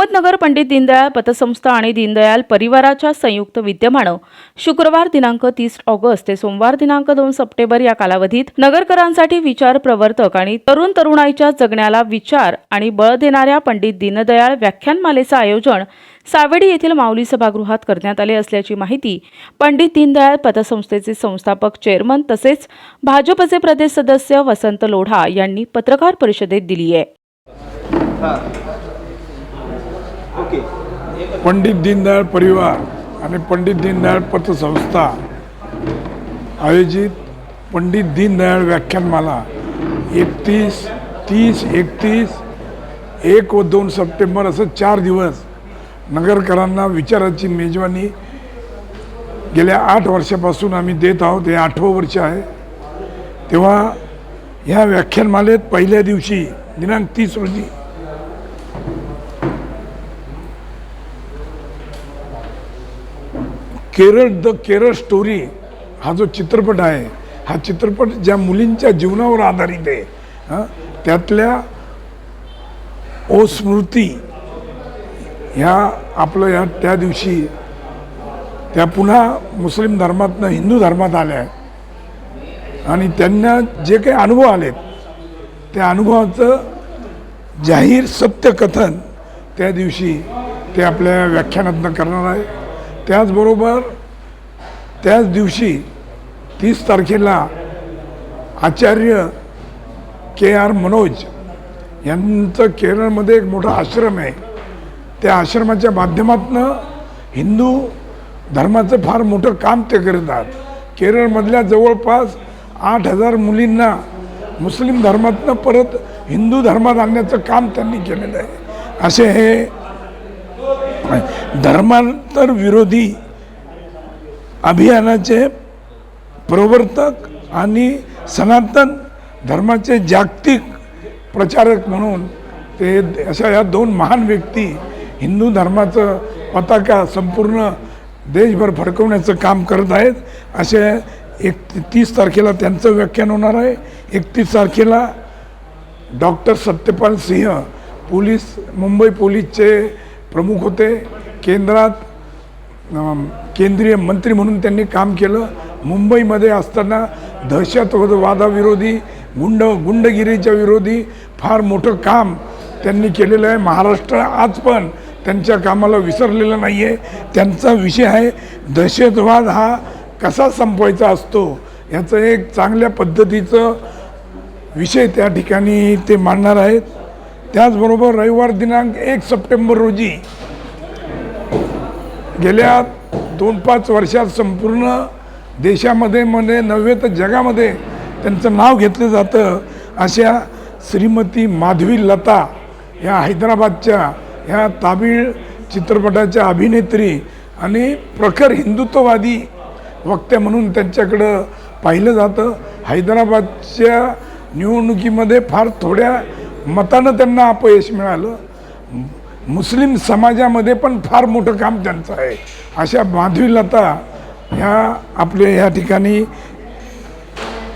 अहमदनगर पंडित दीनदयाळ पतसंस्था आणि दीनदयाळ परिवाराच्या संयुक्त विद्यमानं शुक्रवार दिनांक तीस ऑगस्ट ते सोमवार दिनांक दोन सप्टेंबर या कालावधीत नगरकरांसाठी विचार प्रवर्तक आणि तरुण तरुणाईच्या जगण्याला विचार आणि बळ देणाऱ्या पंडित दीनदयाळ व्याख्यानमालेचं आयोजन सावेडी येथील माऊली सभागृहात करण्यात आले असल्याची माहिती पंडित दीनदयाळ पतसंस्थेचे संस्थापक चेअरमन तसेच भाजपचे प्रदेश सदस्य वसंत लोढा यांनी पत्रकार परिषदेत दिली आहे. ओके. पंडित दीनदयाळ परिवार आणि पंडित दीनदयाळ पतसंस्था आयोजित पंडित दीनदयाळ व्याख्यानमाला एकतीस तीस एकतीस एक व दोन सप्टेंबर असं चार दिवस नगरकरांना विचाराची मेजवानी गेल्या आठ वर्षापासून आम्ही देत आहोत हे आठवं वर्ष आहे. तेव्हा ह्या व्याख्यानमालेत पहिल्या दिवशी दिनांक तीस रोजी केरळ द केरळ स्टोरी हा जो चित्रपट आहे हा चित्रपट ज्या मुलींच्या जीवनावर आधारित आहे हां त्यातल्या ओ स्मृती ह्या आपलं ह्या त्या दिवशी त्या पुन्हा मुस्लिम धर्मातनं हिंदू धर्मात आल्या आणि त्यांना जे काही अनुभव आलेत त्या अनुभवाचं जाहीर सत्यकथन त्या दिवशी ते आपल्या व्याख्यानातनं करणार आहे. त्याचबरोबर त्याच दिवशी तीस तारखेला आचार्य के आर मनोज यांचं केरळमध्ये एक मोठा आश्रम आहे. त्या आश्रमाच्या माध्यमातून हिंदू धर्माचं फार मोठं काम ते करतात. केरळमधल्या जवळपास आठ हजार मुलींना मुस्लिम धर्मातनं परत हिंदू धर्मात आणण्याचं काम त्यांनी केलेलं आहे. असे हे धर्मांतर विरोधी अभियानाचे प्रवर्तक आणि सनातन धर्माचे जागतिक प्रचारक म्हणून ते अशा या दोन महान व्यक्ती हिंदू धर्माचं पताका संपूर्ण देशभर फडकवण्याचं काम करत आहेत. असे एक तीस तारखेला त्यांचं व्याख्यान होणार आहे. एकतीस तारखेला डॉक्टर सत्यपाल सिंह पोलीस मुंबई पोलीसचे प्रमुख होते. केंद्रात केंद्रीय मंत्री म्हणून त्यांनी काम केलं. मुंबईमध्ये असताना दहशतवादाविरोधी गुंड गुंडगिरीच्या विरोधी फार मोठं काम त्यांनी केलेलं आहे. महाराष्ट्र आज पण त्यांच्या कामाला विसरलेलं नाही आहे त्यांचा विषय आहे दहशतवाद हा कसा संपवायचा असतो याचं एक चांगल्या पद्धतीचं विषय त्या ठिकाणी ते मांडणार आहेत. त्याचबरोबर रविवार दिनांक एक सप्टेंबर रोजी गेल्या दोन पाच वर्षात संपूर्ण देशामध्ये मध्ये नव्हे तर जगामध्ये त्यांचं नाव घेतलं जातं अशा श्रीमती माधवी लता ह्या हैदराबादच्या ह्या तामिळ चित्रपटाच्या अभिनेत्री आणि प्रखर हिंदुत्ववादी वक्त्या म्हणून त्यांच्याकडं पाहिलं जातं. हैदराबादच्या निवडणुकीमध्ये फार थोड्या मतानं त्यांना अपयश मिळालं. मुस्लिम समाजामध्ये पण फार मोठं काम त्यांचं आहे. अशा माधवीलता ह्या आपल्या ह्या ठिकाणी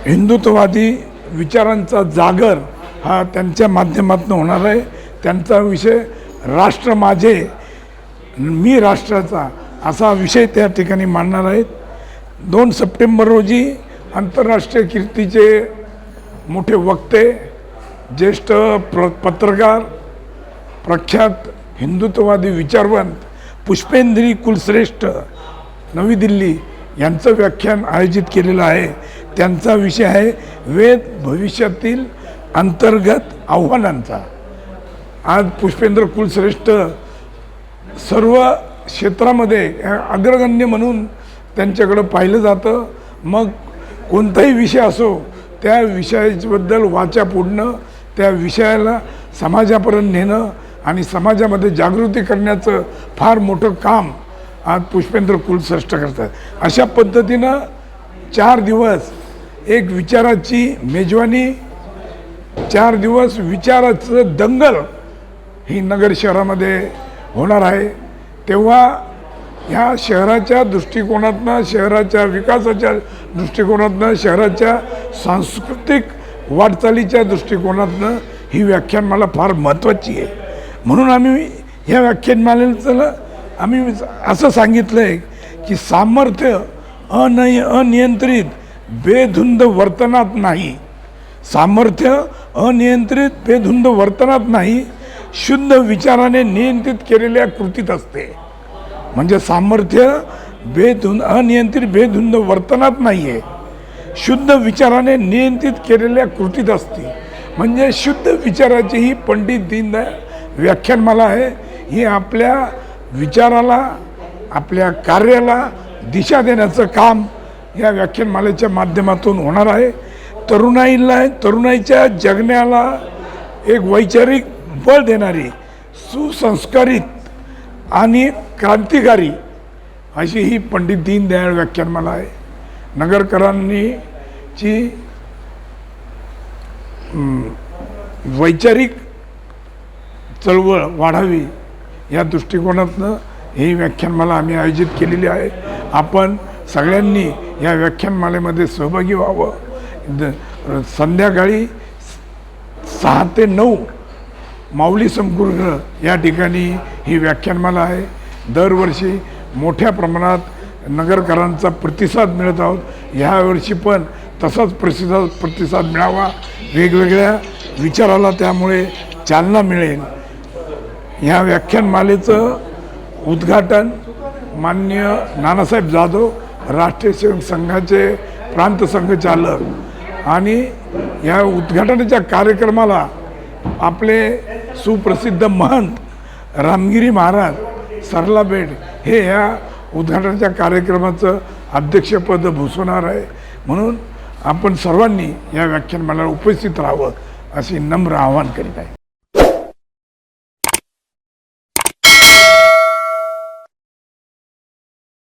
हिंदुत्ववादी विचारांचा जागर हा त्यांच्या माध्यमातून होणार आहे. त्यांचा विषय राष्ट्र माझे मी राष्ट्राचा असा विषय त्या ठिकाणी मांडणार आहेत. दोन सप्टेंबर रोजी आंतरराष्ट्रीय कीर्तीचे मोठे वक्ते ज्येष्ठ प्र पत्रकार प्रख्यात हिंदुत्ववादी विचारवंत पुष्पेंद्री कुलश्रेष्ठ नवी दिल्ली यांचं व्याख्यान आयोजित केलेलं आहे. त्यांचा विषय आहे वेद भविष्यातील अंतर्गत आव्हानांचा. आज पुष्पेंद्र कुलश्रेष्ठ सर्व क्षेत्रामध्ये अग्रगण्य म्हणून त्यांच्याकडं पाहिलं जातं. मग कोणताही विषय असो त्या विषयाबद्दल वाचा पुढणं त्या विषयाला समाजापर्यंत नेणं आणि समाजामध्ये जागृती करण्याचं फार मोठं काम आज पुष्पेंद्र कुलश्रेष्ठ करतात. अशा पद्धतीनं चार दिवस एक विचाराची मेजवानी चार दिवस विचाराचं दंगल ही नगर शहरामध्ये होणार आहे. तेव्हा ह्या शहराच्या दृष्टिकोनातनं शहराच्या विकासाच्या दृष्टिकोनातनं शहराच्या सांस्कृतिक वाटचालीच्या दृष्टिकोनातनं ही व्याख्यान मला फार महत्त्वाची आहे. म्हणून आम्ही ह्या व्याख्यानमालेचं आम्ही असं सांगितलं आहे की सामर्थ्य अनय अनियंत्रित बेधुंद वर्तनात नाही. सामर्थ्य अनियंत्रित बेधुंद वर्तनात नाही शुद्ध विचाराने नियंत्रित केलेल्या कृतीत असते. म्हणजे सामर्थ्य बेधुंद अनियंत्रित बेधुंद वर्तनात नाही आहे शुद्ध विचाराने नियंत्रित केलेल्या कृतीत असते. म्हणजे शुद्ध विचाराची ही पंडित दीनदयाळ व्याख्यानमाला आहे. ही आपल्या विचाराला आपल्या कार्याला दिशा देण्याचं काम या व्याख्यानमालेच्या माध्यमातून होणार आहे. तरुणाईला तरुणाईच्या जगण्याला एक वैचारिक बळ देणारी सुसंस्कारित आणि क्रांतिकारी अशी ही पंडित दीनदयाळ व्याख्यानमाला आहे. नगरकरांनी ची वैचारिक चळवळ वाढावी या दृष्टिकोनातनं ही व्याख्यानमाला आम्ही आयोजित केलेली आहे. आपण सगळ्यांनी या व्याख्यानमालेमध्ये सहभागी व्हावं. द- संध्याकाळी सहा ते नऊ माऊली संकुलगृह या ठिकाणी ही व्याख्यानमाला आहे. दरवर्षी मोठ्या प्रमाणात नगरकरांचा प्रतिसाद मिळत आहोत. ह्यावर्षी पण तसाच प्रतिसाद प्रतिसाद मिळावा. वेगवेगळ्या विचाराला त्यामुळे चालना मिळेल. ह्या व्याख्यानमालेचं उद्घाटन मान्य नानासाहेब जाधव राष्ट्रीय सेवक संघाचे प्रांत संघचालक आणि या उद्घाटनाच्या कार्यक्रमाला आपले सुप्रसिद्ध महंत रामगिरी महाराज सरलाबेट हे ह्या उद्घाटनाच्या कार्यक्रमाचं अध्यक्षपद भूषवणार आहे. म्हणून आपण सर्वांनी या व्याख्यानमाला उपस्थित राहावं असे नम्र आवाहन करीत आहे.